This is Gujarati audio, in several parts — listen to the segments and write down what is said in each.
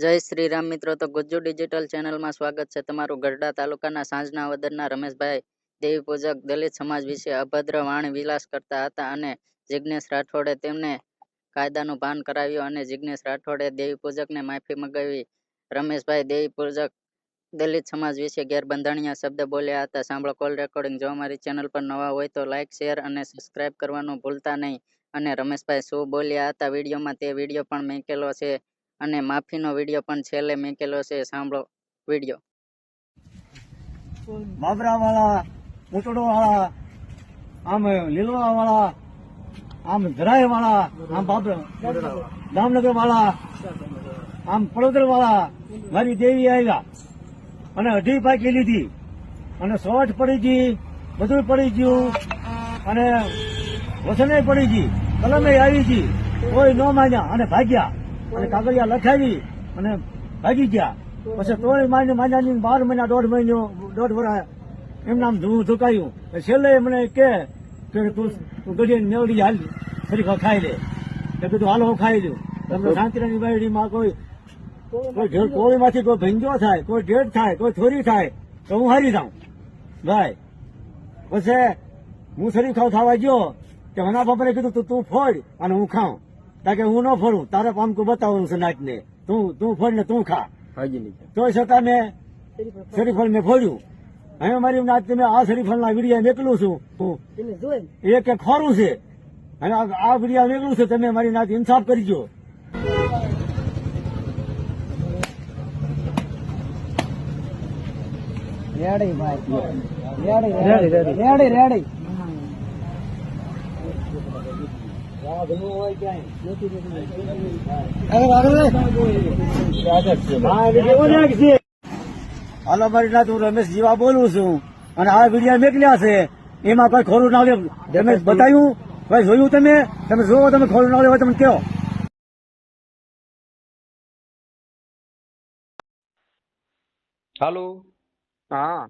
જય શ્રી રામ મિત્રો, તો ગુજ્જુ ડિજિટલ ચેનલમાં સ્વાગત છે તમારું ગઢડા તાલુકાના સાંજના વદરના રમેશભાઈ. દેવી પૂજક દલિત સમાજ વિશે અભદ્ર વાણી વિલાસ કરતા હતા અને જિજ્ઞેશ રાઠોડે તેમને કાયદાનું ભાન કરાવ્યું અને જિજ્ઞેશ રાઠોડે દેવી પૂજકને માફી મગાવી. રમેશભાઈ દેવી પૂજક દલિત સમાજ વિશે ગેરબંધારણીય શબ્દ બોલ્યા હતા. સાંભળો, કોલ રેકોર્ડિંગ. જો અમારી ચેનલ પર નવા હોય તો લાઇક શેર અને સબસ્ક્રાઇબ કરવાનું ભૂલતા નહીં. અને રમેશભાઈ શું બોલ્યા હતા વિડીયોમાં તે વીડિયો પણ મેકેલો છે. અને માફીનો વીડિયો પણ છેલ્લે મેકેલો છે. સાંભળો વીડિયો. બાબરા વાળા ઉટડો વાળા આમ લીલવા વાળા આમ ધરાય વાળા આમ બાબરા દામનગર વાળા આમ પડોદર વાળા મારી દેવી આવ્યા અને અઢી પાકી લીધી. અને સોઠ પડી ગઈ, બધું પડી ગયું. અને વસને પડી ગઈ. કલમે આવી ગઈ. કોઈ ન માન્યા. અને ભાગ્યા. અને કાગળિયા લખાવી અને ભાગી ગયા. પછી તોય માન્ય માન્યાની બાર મહિના, દોઢ મહિનો, દોઢ વર્ષ એમ નામ ધૂ ધુકાયું. છેલ્લે મને કે તું ગઢીને ગઢી મેવડી હાલ ફરી ખાઈ લે. એ કીધું હાલો ખાઈ લઉં તમને શાંતિરાની બાયડીમાં કોઈ કોઈ ઢેર કોળીમાંથી કોઈ ભંજો થાય, કોઈ ઢેર થાય, કોઈ થોરી થાય, તો હું હારી જાઉં. ભાઈ, પછી હું શરીર ખાવ ખાવા ગયો, કે મના બાપાને કીધું તું તું ફોડ અને હું ખાઉં. કારણ કે હું ન ફરું તારે પામકું બતાવવાનું છે નાચને તું તું ફર ને તું ખા. તોય છતાં મેં શરીફળ મેં ફોડ્યું. હવે મારી નાચ તમે આ શરીફળના વિડીયા મેકલું છું. હું એ કે ખોરું છે. અને આ આ વિડીયા મેકલું છે તમે મારી નાચ ઇન્સાફ કરજો ready ready. Ready ready ready હાલો મારી હું રમેશ જીવા બોલું છું. અને આ વિડીયા મેકલ્યા છે. એમાં કોઈ ખોરું ના રમેશ બતાવ્યું કોઈ જોયું તમે? તમે જોવો તમે ખોરું ના હોય તમે કહો. હાલો. હા.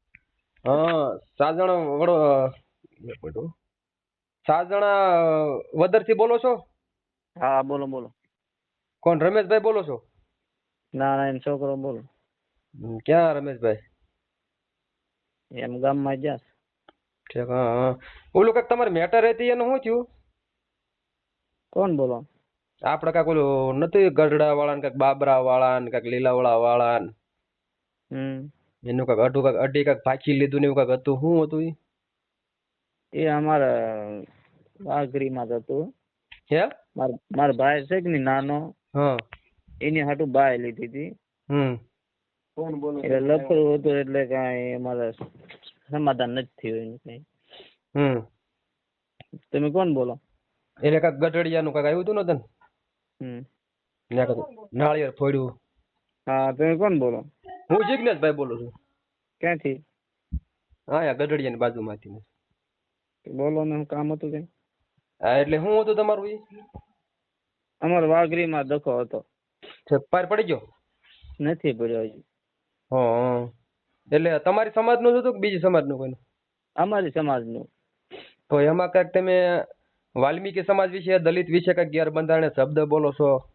હા સાજણ વડો. સાત જણા વદરથી બોલો છો? હા બોલો બોલો. કોણ રમેશભાઈ બોલો છો? ના ના એમ છોકરો બોલો. ક્યાં રમેશભાઈ? એમ ગામમાં જ્યાં ઠીક હા હા. ઓલું કાંઈક તમારી મેટર હતી એનું શું થયું? કોણ બોલો? આપણે કાંઈક ઓલું નથી ગઢડા વાળા ને કાંઈક બાબરા વાળા ને કાંઈક લીલાવાળા વાળા ને હમ. એનું કાંઈક અઢું કાંઈક અઢી કાંઈક ભાખી લીધું ને એવું કાંઈક હતું. શું હતું ઈ? એ અમારા વાઘરીમાં જ હતું. હે માર માર ભાઈ છે કે નાનો? હા. એની હાટું બાય લીધી હતી. હમ. એટલે લફડું હતું એટલે કાંઈ અમારે સમાધાન નથી થયું એનું કઈ. હમ. તમે કોણ બોલો? એટલે કાંઈક ગઢડિયાનું કાંઈક આવ્યું હતું ને તને? હમ. નાળિયેર ફોડ્યું. હા તમે કોણ બોલો? હું જિજ્ઞેશભાઈ બોલું છું. ક્યાંથી? હા યા ગઢડિયાની બાજુમાંથી. બોલો ને કામ હતું કઈ? હા એટલે શું હતું તમારું ઈ? અમારો વાઘરીમાં દખો હતો. પાર પડી ગયો? નથી પડ્યો હજી. હા. એટલે તમારી સમાજનું જ હતું કે બીજી સમાજનું કોઈનું? અમારી સમાજનું. તો એમાં કાંઈક તમે વાલ્મીકી સમાજ વિશે દલિત વિશે કાંઈક ગેરબંધારણીય શબ્દ બોલો છો?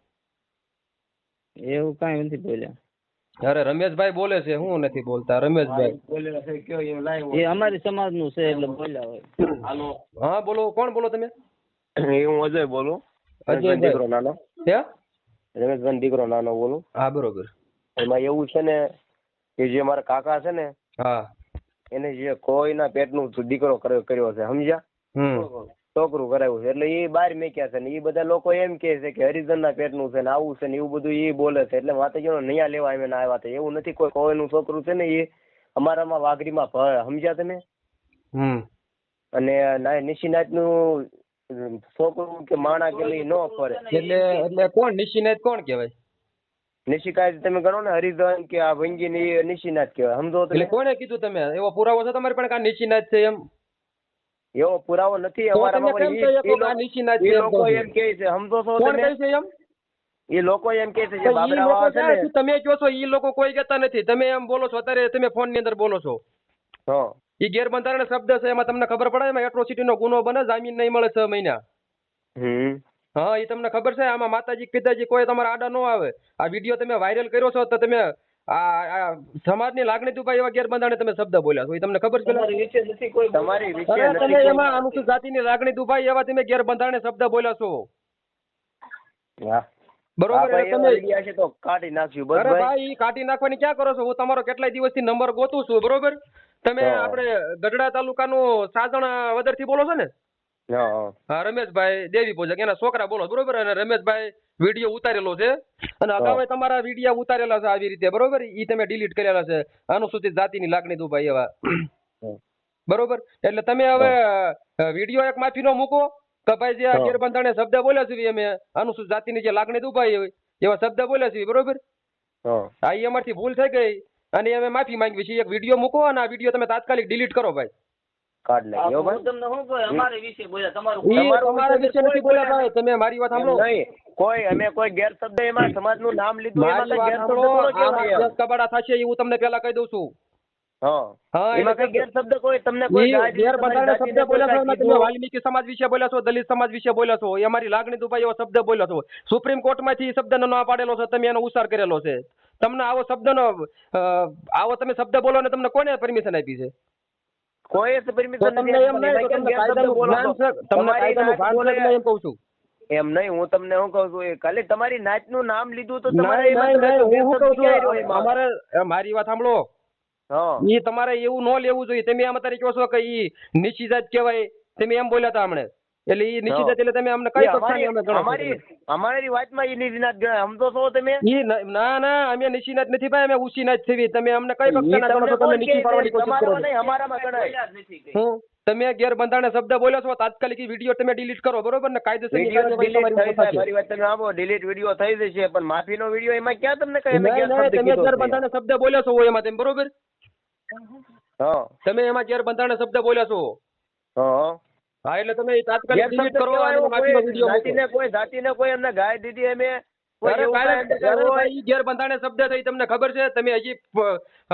એવું કાંઈ નથી બોલ્યા. અરે રમેશભાઈ બોલે છે હું નથી બોલતા રમેશભાઈ. એ અમારી સમાજનું છે એટલે બોલ્યા હોય. હા બોલો કોણ બોલો તમે? એ હું અજય બોલું. અજય દીકરો નાનો. હે રમેશભાઈ દીકરો નાનો બોલું. હા બરોબર. એમાં એવું છે ને કે જે મારા કાકા છે ને હા. એને જે કોઈના પેટનું દીકરો કર્યો કર્યો છે સમજ્યા? હમ. છોકરું કરાવ્યું છે. એટલે એ બહાર મેક્યા છે ને એ બધા લોકો એમ કે છે કે હરિજનના પેટનું છે ને આવું છે ને એવું બધું એ બોલે છે. એટલે માતાજીનો નૈયા લેવા એમ આવ્યા હતા એવું નથી કોઈ કોઈનું છોકરું છે ને એ અમારામાં વાઘરીમાં સમજ્યા તમે? અને નિશિનાથ નિશિનાથનું છોકરું કે માણા કે નો ન ફરે. એટલે એટલે કોણ? નિશિનાથ કોણ કહેવાય? નિશિકાય તમે ગણો ને હરિધન કે આ ભંગી ને નિશિનાથ કહેવાય. સમજો એટલે કોણે કીધું તમે? એવો પુરાવો છે તમારી પણ કે નિશિનાથ છે એમ? એવો પુરાવો નથી અમારામાં લોકો- એમ લોકો કહો છો? એમ કહે છે સમજો છો તમે? એમ? એ લોકો એમ કે છે જે? તમે કહો છો એ લોકો કોઈ કહેતા નથી. તમે એમ બોલો છો અત્યારે તમે ફોનની અંદર બોલો છો. હા. ઈ ગેરબંધારણ શબ્દ છે એમાં તમને ખબર પડે? એમાં એટ્રોસિટી નો ગુનો બને જામીન નહીં મળે છ મહિના. હા એ તમને ખબર છે? આમાં માતાજી પિતાજી કોઈ તમારા આડા ન આવે. આ વીડિયો તમે વાયરલ કર્યો છો તો તમે આ સમાજની લાગણી દુભાઈ એવા ગેરબંધારણે તમે શબ્દ બોલ્યા છો? એ તમને ખબર છે તમારી તમે એમાં અનુસૂચિત જાતિની લાગણી દુભાઈ એવા તમે ગેરબંધારણે શબ્દ બોલ્યા છો? બરોબર તમે તો કાઢી નાખ્યું. બસ ભાઈ. ભાઈ કાઢી નાખવાની ક્યાં કરો છો? હું તમારો કેટલાય દિવસથી નંબર ગોતું છું બરોબર? તમે. આપણે ગઢડા તાલુકાનું સાજણ વદરથી બોલો છો ને? હા હા. હા રમેશભાઈ દેવી પૂજક એના છોકરા બોલો બરોબર? અને રમેશભાઈ વીડિયો ઉતારેલો છે. અને અગાઉ તમારા વીડિયો ઉતારેલા છે આવી રીતે બરોબર? ઈ તમે ડિલીટ કરેલા છે. અનુસૂચિત જાતિની લાગણી દુભાઈ એવા. બરોબર? એટલે તમે હવે વીડિયો એક માફીનો મૂકો. કે ભાઈ જે. ગેરબંધારણે શબ્દ બોલ્યા છે અમે અનુસૂચિત જાતિની જે લાગણી દુભાઈ હોય એવા શબ્દ બોલ્યા છે બરોબર? હા. આ ઈ અમારથી ભૂલ થઈ ગઈ. અને અમે માફી માંગવી છે. એક વીડિયો મૂકો અને આ વીડિયો તમે તાત્કાલિક ડિલીટ કરો ભાઈ. કાઢ લઈ ભાઈ. તમને શું કહું? અમારે વિશે બોલ્યા. તમારું તમારા વિશે નથી બોલ્યા ભાઈ. તમે મારી વાત સાંભળો. નહીં. કોઈ અમે કોઈ ગેરશબ્દ એમાં સમાજનું નામ લીધું એમાં ગેરશબ્દ કબાડા થશે એ હું તમને પહેલા કહી દઉં છું. સુપ્રીમ કોર્ટ તમારી શબ્દ બોલ્યા છો? જાતિને એમાં તમે કોઈ વાલ્મીકી સમાજ વિશે બોલ્યા છો? દલિત સમાજ વિશે બોલ્યા છો? એ અમારી લાગણી દુભાઈ એવો શબ્દ બોલ્યા છો. સુપ્રીમ કોર્ટમાંથી ઈ શબ્દનો ના પાડેલો છે તમે એનો ઉચ્ચાર કરેલો છે. તમને આવો શબ્દ નો આવો તમે શબ્દ બોલો ને તમને કોને પરમિશન આપી છે? કોઈ નથી એમ એમાં એમ કહું છું. એમ નહીં હું તમને શું કહું છું? એ ખાલી તમારી નાતનું નામ લીધું તો તમારે એમાં હું શું કહું છું? અમારે મારી વાત સાંભળો. હા. તમારે એવું ન લેવું જોઈએ. તમે આમ અત્યારે કહો છો કે ઈ નીચી જાત કહેવાય. તમે એમ બોલ્યા હતા હમણે. એટલે એ નિશ્ચિત. એટલે તમે અમને કઈ એ કક્ષાની અમે ગણો અમારી? અમારી વાતમાં ઈ નિષ્ણાત ગણાય. તો છો તમે? ઈ ના ના અમે નિશ્ચિત નથી ભાઈ અમે ઊંચી નાત છીએ. તમે અમને કઈ કક્ષાના ગણો છો તમે નીચી પાડવાની કોશિશ કરો તમારામાં છો. નહીં અમારામાં ગણાય. નથી હું? તમે ગેરબંધારણે શબ્દ બોલ્યો છો તાત્કાલિક વીડિયો તમે ડિલીટ કરો બરોબર ને? તમે આપો ડિલીટ વીડિયો થઈ જશે પણ માફીનો વીડિયો એમાં ક્યાં તમને કહે તમે ગેરબંધારણે શબ્દ બોલ્યો છો એમાં તમે બરોબર? હા. તમે એમાં ગેરબંધારણે શબ્દ બોલ્યો છો? હા. હા એટલે તમે તાત્કાલિક કરો જાતિને કોઈ જાતિને કોઈ અમને ગાય દીધી અમે કોઈ અરે એવું કાલે- કાંઈ અંદર અરે હોય ભાઈ, ઈ ગેરબંધારણે શબ્દ છે તમને ખબર છે? તમે હજી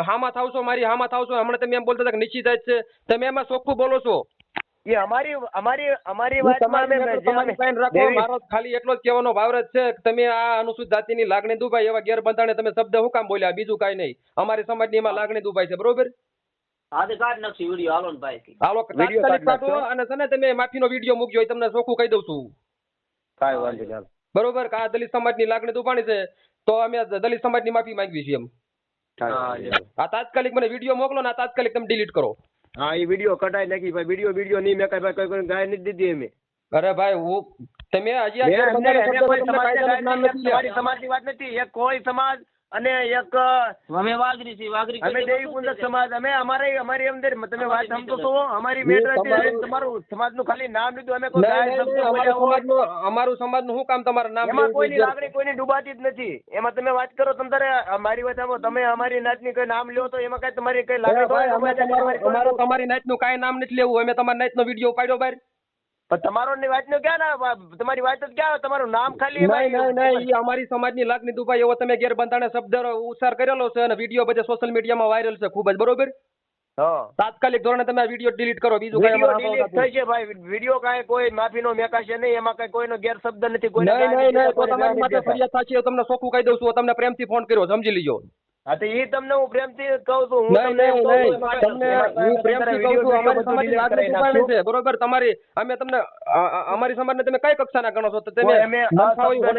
હામાં થાવ છો મારી હામાં થાવ છો હમણાં તમે એમ બોલતા હતા કે છે. તમે એમાં ચોખ્ખું બોલો છો. એ અમારી અમારી અમારી વાતમાં અમે તમારી સાઈન રાખો મારો ખાલી એટલો જ કહેવાનો ભાવરત છે તમે આ અનુસૂચિત જાતિની લાગણી દુભાઈ એવા ગેરબંધારણે તમે શબ્દ હું કામ બોલ્યા? બીજું કાંઈ નહીં. અમારી સમાજની એમાં લાગણી દુભાઈ છે બરોબર? હા કાઢ નાખશું વીડિયો હાલો ને ભાઈ. હાલો તાત્કાલિક કાઢો અને છે ને તમે માફીનો વીડિયો મૂકજો એ તમને ચોખ્ખું કહી દઉં છું. કાંઈ વાંધો નહીં બરોબર કા દલિત સમાજની લાગણી દુભાણી છે તો અમે દલિત સમાજની માફી માંગવી છે એમ. નહીં. આ તાત્કાલિક મને વીડિયો મોકલો ને આ તાત્કાલિક તમે ડિલીટ કરો. હા એ વીડિયો કટાઈ નાખી ભાઈ વીડિયો વીડિયો નહીં મેં કઈ ભાઈ કોઈ કોઈ ગાય નથી દીધી અમે અરે ભાઈ હું તમે હજી તમારી સમાજની વાત નથી. એક કોઈ સમાજ અને એક અમે વાઘરી છીએ વાઘરી અમે દેવી પુંજક સમાજ અમે અમારી અમારી અંદર તમે વાત સમજો છો અમારી મેટર તમારું- સમાજનું ખાલી નામ લીધું અમે કોઈ નહીં, ગાય શબ્દ અમારું સમાજનું શું કામ તમારું નામ એમાં કોઈની? લાગણી કોઈને ડૂબાતી જ નથી. એમાં તમે વાત કરો તમારે મારી વાત સાંભળો. તમે અમારી નાતની કોઈ નામ લ્યો તો એમાં કઈ તમારી કઈ લાગણી તમારી નાતનું અમારે તમારી નાતનું કાંઈ નામ નથી લેવું. અમે તમારી નાતનો વીડિયો પાડ્યો બહાર પણ તમારો ની વાત ક્યાં ના તમારી વાત જ ક્યાં તમારું નામ ખાલી નહીં નહીં નહીં ઈ અમારી સમાજની લાગણી દુભાઈ. એવો તમે ગેરબંધારણે શબ્દ ઉચ્ચાર કરેલો છે અને વીડિયો બધે સોશિયલ મીડિયામાં વાયરલ છે ખૂબ જ બરોબર? તાત્કાલિક ધોરણે તમે વીડિયો ડિલીટ કરો. બીજું કઈ થઈ છે ભાઈ. વીડિયો કાંઈ કોઈ માફીનો મેકાશે નહીં. એમાં કઈ કોઈનો ગેરશબ્દ નથી કોઈને નહીં ગાય નહીં નહીં તો તમારી માટે ફરિયાદ થશે તમને ચોખ્ખું કહી દઉં છું. તમને પ્રેમથી ફોન કર્યો સમજી લીજો. હા તો ઈ તમને હું પ્રેમથી કહું છું હું તમને એમ નહીં કહું નહીં. છું એમાં તમને હું પ્રેમથી કહું છું અમારી સમાજની લાગણી છે બરોબર? તમારી અમે તમને અમારી સમાજને તમે કઈ કક્ષાના ગણો છો? તો તમે કોઈ અમે.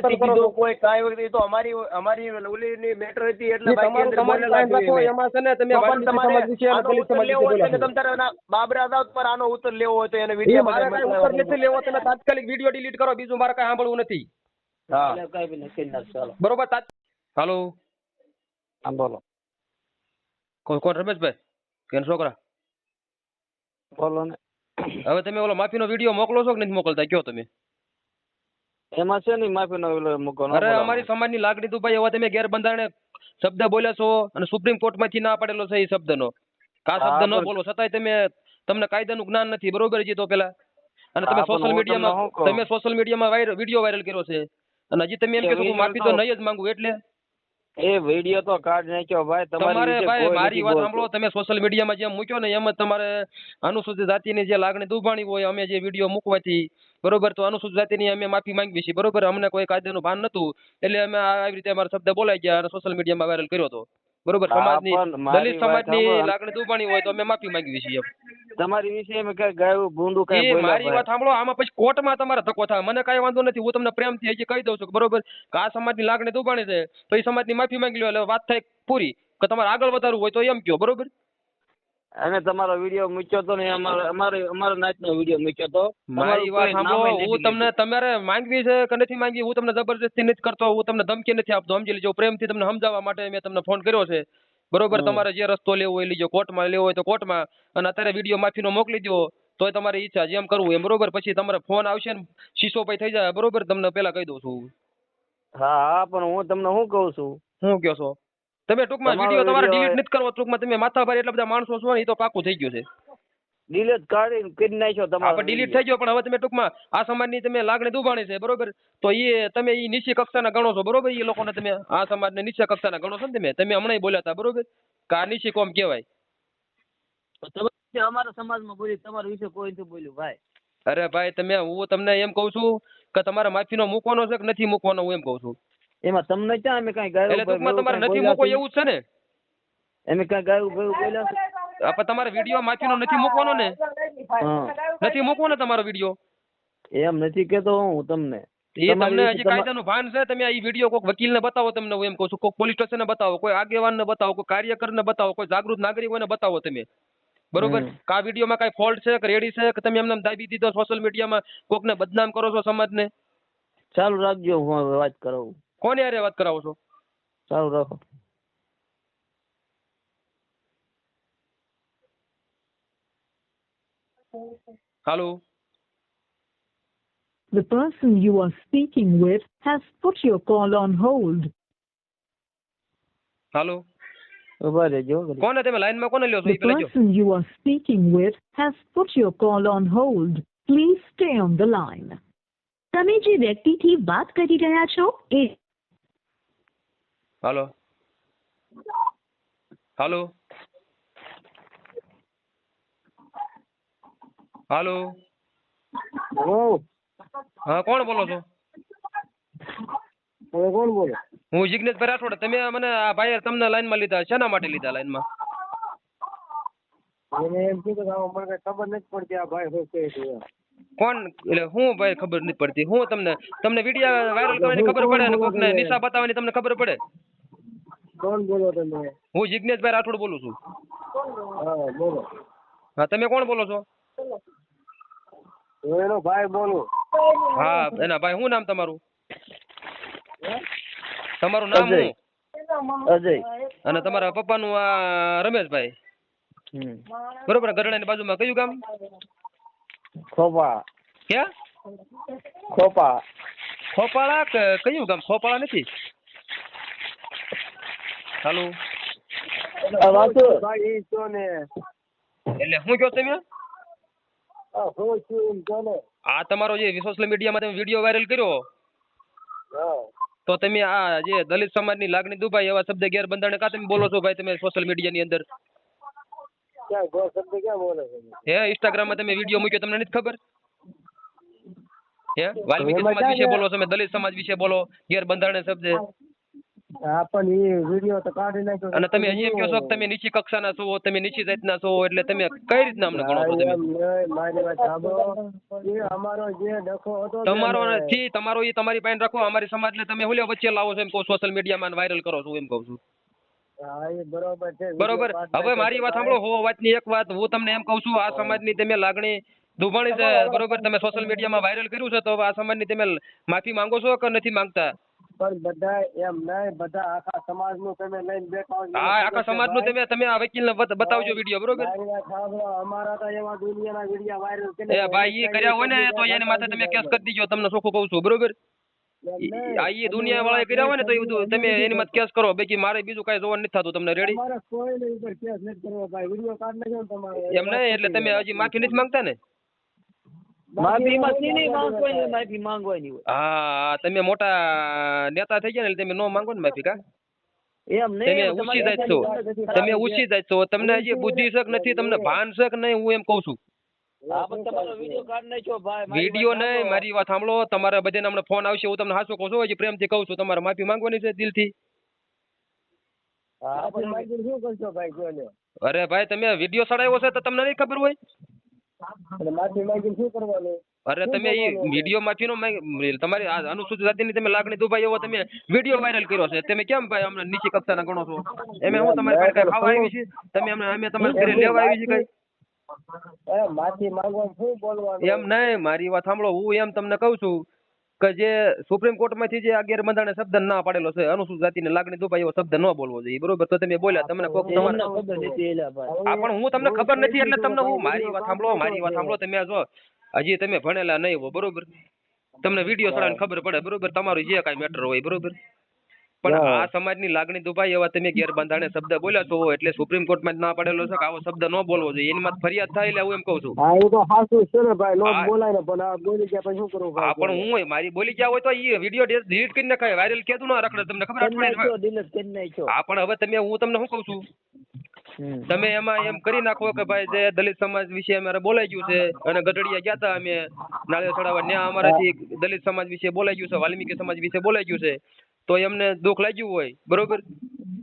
કીધું, કોઈ કાંઈ વખતે તો અમારી અમારી ઓલીની મેટર હતી એટલે તમારું તમારી લાઈન રાખો એમાં છે ને તમે પણ તમારે ઉત્તર સમાજ વિશે તમે તારે બાબરા જાઓ પર આનો ઉત્તર લેવો હોય તો એને છે. વીડિયો મારે ઉત્તર નથી લેવો તમે તાત્કાલિક વીડિયો ડિલીટ કરો બીજું મારે કઈ સાંભળવું નથી. હા. બરોબર હાલો આમ બોલો કોણ રમેશભાઈ કેન છોકરા બોલો ને હવે તમે ઓલો માફીનો વીડિયો મોકલો છો કે નથી મોકલતા કયો તમે એમાં છે ને માફીનો ઓલો મૂકવાનો અરે અમારી સમાજની લાગણી તો ભાઈ હવે તમે ગેરબંધારણે શબ્દ બોલ્યા છો અને સુપ્રીમ કોર્ટમાંથી ના પાડેલો છે એ શબ્દનો કા હા, શબ્દ ન બોલો છતાંય તમે તમને કાયદાનું જ્ઞાન નથી બરોબર છે તો પેલા અને તમે સોશિયલ મીડિયામાં તમે સોશિયલ મીડિયામાં વાયરલ વીડિયો વાયરલ કર્યો છે અને હજી તમે એમ કે કે માફી તો- નહીં જ માંગુ એટલે એ વીડિયો તો કાઢ નાખ્યો ભાઈ તમારે ભાઈ મારી વાત સાંભળો તમે સોશિયલ મીડિયામાં જેમ મૂક્યો ને એમ જ તમારે અનુસૂચિત જાતિની જે લાગણી દુભાણી હોય અમે જે વીડિયો મૂકવાથી બરોબર? તો અનુસૂચિત જાતિની અમે માફી માંગવી છીએ બરોબર? અમને કોઈ કાયદાનું ભાન નતું એટલે અમે આ- આવી રીતે અમારા શબ્દ બોલાઈ ગયા અને સોશિયલ મીડિયામાં વાયરલ કર્યો હતો. બરોબર સમાજની દલિત સમાજની લાગણી દુભાણી હોય તો અમે માફી માંગવી છીએ. તમારી વિશે એમ કઈ ગાયું ભૂંડું કઈ મારી. વાત સાંભળો આમાં પછી કોર્ટમાં તમારે ધક્કો થાય મને કઈ વાંધો નથી હું તમને પ્રેમથી હજી કહી દઉં છું બરોબર કે આ સમાજની લાગણી દુભાણી છે તો એ સમાજની માફી માંગી લો એટલે વાત થાય પૂરી કે તમારે આગળ વધારવું હોય તો એમ કયો બરોબર અને તમારો વીડિયો મૂક્યો તો ને અમારે અમારે અમારા નાચનો વીડિયો મૂક્યો તો મારી વાત સાંભળો હું તમને તમારે માંગવી છે કે નથી માંગવી હું તમને જબરજસ્તી નથી કરતો હું તમને ધમકી નથી આપતો. સમજી લેજો પ્રેમથી તમને સમજાવવા માટે મેં તમને ફોન કર્યો છે. બરોબર તમારે જે રસ્તો લેવો હોય લીજો કોર્ટમાં લેવો હોય તો કોર્ટમાં અને અત્યારે વીડિયો માફીનો મોકલી દો તોય તમારી ઈચ્છા જેમ કરવું એમ. બરોબર પછી તમારે ફોન આવશે ને શીશો પૈ થઈ જાય. બરોબર તમને પેલા કહી દઉં છું. હા હા પણ હું તમને શું કહું છું? શું કહો છો? તમે ટૂંકમાં વીડિયો તમારે ડિલીટ નથી કરવો ટૂંકમાં તમે માથાભારે એટલા બધા માણસો છો ને એ તો પાકું થઈ ગયું છે. ડિલીટ કાઢીને કરી નાખ્યો તમારો પણ ડિલીટ થઈ ગયો પણ હવે તમે ટૂંકમાં આ સમાજની તમે લાગણી દુભાણી છે બરોબર? તો એ તમે એ નીચી કક્ષાના ગણો છો બરોબર? એ લોકોને તમે આ સમાજને નીચા કક્ષાના ગણો છો ને તમે તમે હમણાં બોલ્યા હતા બરોબર? કે આ નીચી કોમ કહેવાય. તમે અમારા સમાજમાં બોલી તમારા વિશે કોઈ નથી બોલ્યું ભાઈ. અરે ભાઈ તમે હું તમને એમ કહું છું કે તમારે માફીનો મૂકવાનો છે કે નથી મૂકવાનો હું એમ કહું છું. એમાં તમને ક્યાં અમે કઈ ગાયું એટલે ટૂંકમાં તમારે નથી મૂકવો એવું છે ને? અમે કઈ ગાયું ગયું બોલ્યા છે? આ તમારે વીડિયો માફીનો નથી મૂકવાનો ને? નથી મૂકવાનો તમારો વીડિયો? એમ નથી કેતો હું તમને. એ તમને હજી કાયદાનું ભાન છે? તમે આ વીડિયો કોઈક વકીલને બતાવો તમને હું એમ કહું છું. કોઈક પોલીસ સ્ટેશનને બતાવો કોઈ આગેવાનને બતાવો કોઈ કાર્યકરને બતાવો કોઈ જાગૃત નાગરિકોને બતાવો તમે. બરોબર? કા આ વિડીયોમાં કાંઈ ફોલ્ટ છે કે રેડી છે કે તમે એમને દાબી દીધો સોશિયલ મીડિયામાં કોકને બદનામ કરો છો સમાજને? ચાલુ રાખજો હું વાત કરાવું. કોને યારે વાત કરાવો છો ચાલુ રાખો હાલો The person you are speaking with has put your call on hold. હાલો ઉભા રહેજો કોને તમે લાઈનમાં કોને લ્યો છો The એ પેલા જો person you are speaking with has put your call on hold. Please stay on the line. તમે જે વ્યક્તિથી વાત કરી રહ્યા છો એ હાલો. હાલો. હાલો. હા કોણ બોલો છો? કોણ બોલો? હું જિગ્નેશભાઈ રાઠોડ. તમે મને આ ભાઈએ તમને લાઈનમાં લીધા. શેના માટે લીધા લાઈનમાં? એને એમ કીધું કે મને કઈ ખબર નથી પડતી આ ભાઈ શું કહે છે કોણ? એટલે હું ભાઈ ખબર નથી પડતી. હું તમને તમને વીડિયો વાયરલ કરવાની ખબર પડે ને કોકને નિશા બતાવવાની તમને ખબર પડે? કોણ બોલો તમે? હું જિગ્નેશભાઈ રાઠોડ બોલું છું. હા બોલો. હા તમે કોણ બોલો છો? હું એનો ભાઈ બોલું. હા એના ભાઈ શું નામ તમારું? તમારું નામ. શું? અજય. અને તમારા પપ્પાનું આ રમેશભાઈ. બરોબર ગઢડાની બાજુમાં કયું ગામ? ખોપા. ક્યાં? ખોપા. ખોપાળા? કયું ગામ? ખોપાળા નથી? હાલો. આ ભાઈ ઈ છો ને. એટલે હું કહો તમે આ હું છું એમ છો ને. આ તમારો જે સોશિયલ મીડિયામાં તમે વીડિયો વાયરલ કર્યો? તો તમે આ જે દલિત સમાજની લાગણી દુભાઈ એવા શબ્દ ગેરબંધારણ કા તમે બોલો છો ભાઈ તમે સોશિયલ મીડિયાની અંદર? હે ઇન્સ્ટાગ્રામ શબ્દ ક્યાં બોલે છે? હે ઇન્સ્ટાગ્રામમાં તમે વીડિયો મૂક્યો તમને નથી ખબર? હે વાલ્મીકી સમાજ વિશે બોલો તમે દલિત સમાજ વિશે બોલો ગેરબંધારણ શબ્દ. હા પણ એ વીડિયો તો કાઢી નાખ્યો અને તમે હજી એમ કહો છો કે તમે નીચી કક્ષાના છો તમે નીચી જાતના છો એટલે તમે કઈ રીતના અમને ગણો છો તમે? મારી વાત સાંભળો. એ અમારો જે ડખો હતો તમારો એને- તમારો એ તમારી પાસે રાખો અમારી સમાજને તમે હુલ્યો વચ્ચે લાવો છો એમ કહો સોશિયલ મીડિયામાં વાયરલ કરો છો એમ કહું છું. બરોબર બરોબર. હવે મારી વાત સાંભળો હો વાતની એક વાત હું તમને એમ કહું છું આ સમાજની તમે લાગણી દુભાણી છે બરોબર તમે સોશિયલ મીડિયામાં વાયરલ કર્યું છે તો આ આ સમાજની તમે માફી માંગો છો કે નથી માંગતા? પણ બધા એમ નહીં બધા આખા સમાજનું તમે લઈને બેઠા હા આખા સમાજનું તમે તમે આ વકીલ ને બતાવજો વીડિયો બરોબર? અમારા તો એવા દુનિયાના વિડીયા વાયરલ કરીને એ ભાઈ એ કર્યા હોય ને તો એની માથે તમે કેસ કરી દીજો તમને સોખું કહું છું બરોબર? આ એ દુનિયા વાળા કર્યા હોય ને તો એ બધું તમે એની માથે કેસ કરો બાકી મારે બીજું કઈ જોવાનું નથી થતું તમને રેડી ને એમ નહીં એટલે તમે હજી માફી નથી માંગતા ને? માફી માંગવાની હોય. હા તમે મોટા નેતા થઈ ગયા ને તમે નો માંગો ને માફી કા? એમ તમે ઉછી જાય છો. તમે ઉછી જાય છો. તમને હજી બુદ્ધિ શક નથી તમને ભાન શક નહીં હું એમ કહું છું. હા પણ તમારો વીડિયો કાઢ નાખ્યો ભાઈ મારી વાત નહીં સાંભળો. મારી વાત સાંભળો. તમારા બધાને હમણાં ફોન આવશે હું તમને હાચું કહું છું હજી પ્રેમથી કહું છું તમારે માફી માંગવાની છે દિલથી. અરે ભાઈ તમે વીડિયો ચડાવ્યો છે તો તમને નહીં ખબર હોય? અરે તમે એ વીડિયો માંથી નો તમારી અનુસૂચિત જાતિની તમે લાગણી દુભાઈ એવો તમે વીડિયો વાયરલ કર્યો છે. તમે કેમ ભાઈ અમને નીચી કક્ષાના ગણો છો? એમ હું તમારી પાસે કઈ ખાવા આવી છે? તમે અમને અમે તમારે ઘરે લેવા આવી છે કઈ? શું બોલવાનું? એમ નહીં મારી વાત સાંભળો હું એમ તમને કહું છું કે જે સુપ્રીમ કોર્ટમાંથી જે આ ગેરબંધારણ શબ્દ ના પાડેલો છે અનુસૂચિત જાતિને લાગણી દુભાઈ એવો શબ્દ ન બોલવો જોઈએ. બરોબર? તો તમે બોલ્યા તમને કોક તમારે આ પણ હું તમને ખબર નથી એટલે તમને હું મારી વાત સાંભળો મારી વાત સાંભળો તમે જો હજી તમે ભણેલા નહીં હો બરોબર? તમને વીડિયો ચડાવીને ખબર પડે બરોબર? તમારું જે કાંઈ મેટર હોય બરોબર? પણ આ સમાજની લાગણી દુભાઈ એવા તમે ગેરબંધારણીય શબ્દ બોલ્યા છો એટલે સુપ્રીમ કોર્ટમાં જ ના પડેલો છે કે આવો શબ્દ ન બોલવો જોઈએ. એની માં ફરિયાદ થાય એટલે હું એમ કહું છું. હા એ તો સાચું છે ને ભાઈ. નો હા. બોલાય ને પણ આ બોલી ગયા પછી શું કરવું આ પણ હું હોય, મારી બોલી ગયા હોય તો એ વીડિયો ડિલીટ કરીને નખાય. વાયરલ કેતું ના રખડે. તમને ખબર કરી અઠવાડિયે ડિલીટ કરી નાખ્યો? હા પણ હવે તમે હું તમને શું કહું છું? તમે એમાં એમ કરી નાખો કે ભાઈ જે દલિત સમાજ વિશે અમારે બોલાઈ ગયું છે અને ગઢડિયા ગયા હતા અમે. નાળિયેર ચડાવવા ત્યાં અમારાથી દલિત સમાજ વિશે બોલાઈ ગયું છે. વાલ્મીકી સમાજ વિશે બોલાઈ ગયું છે. તો એમને દુઃખ લાગ્યું હોય બરોબર?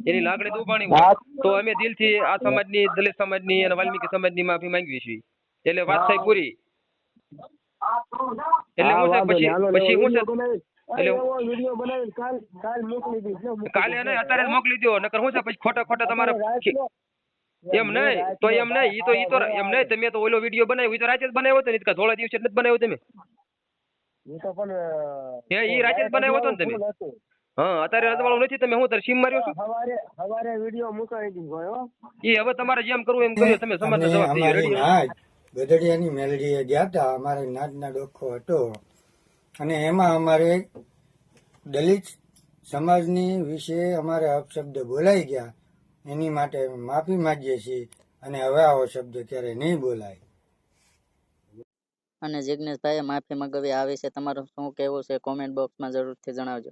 એની લાગણી દુભાણી હોય. તો અમે દિલથી આ સમાજની દલિત સમાજની અને વાલ્મીકી સમાજની માફી માંગીએ છીએ. એટલે વાત થઈ પૂરી. એટલે હું પછી પછી હું એટલે કાલ નહીં અત્યારે મોકલી દો નકર હું છે પછી ખોટા ખોટા તમારે એમ નહીં. તો એમ નહીં. ઈ તો ઈ તો એમ નહીં. તમે તો ઓલો વીડિયો બનાવ્યો. ઈ તો રાતે જ બનાવ્યો હતો ને. કા થોડા દિવસે નથી બનાવ્યો તમે? એ તો પણ હે, ઈ રાતે જ બનાવ્યો હતો ને તમે? હા અત્યારે રજવાડું નથી તમે હું અત્યારે સીમ માર્યો છો? સવારે સવારે વિડિયો મુકાઈ દીધો હો. ઈ હવે તમારે જેમ કરવું એમ કર્યું તમે સમાજને જવાબ દઈએ રેડી. મેલડીએ ગયા હતા અમારે નાદના ડોખો હતો. અને એમાં અમારે દલિત સમાજની વિશે અમારે અપશબ્દ બોલાઈ ગયા. એની માટે માફી માંગીએ છીએ અને હવે આવો શબ્દ ક્યારે નહીં બોલાય. અને જિજ્ઞેશભાઈએ માફી મગાવી આવી છે. તમારું શું કહેવું છે? કોમેન્ટ બોક્સમાં જરૂરથી જણાવજો.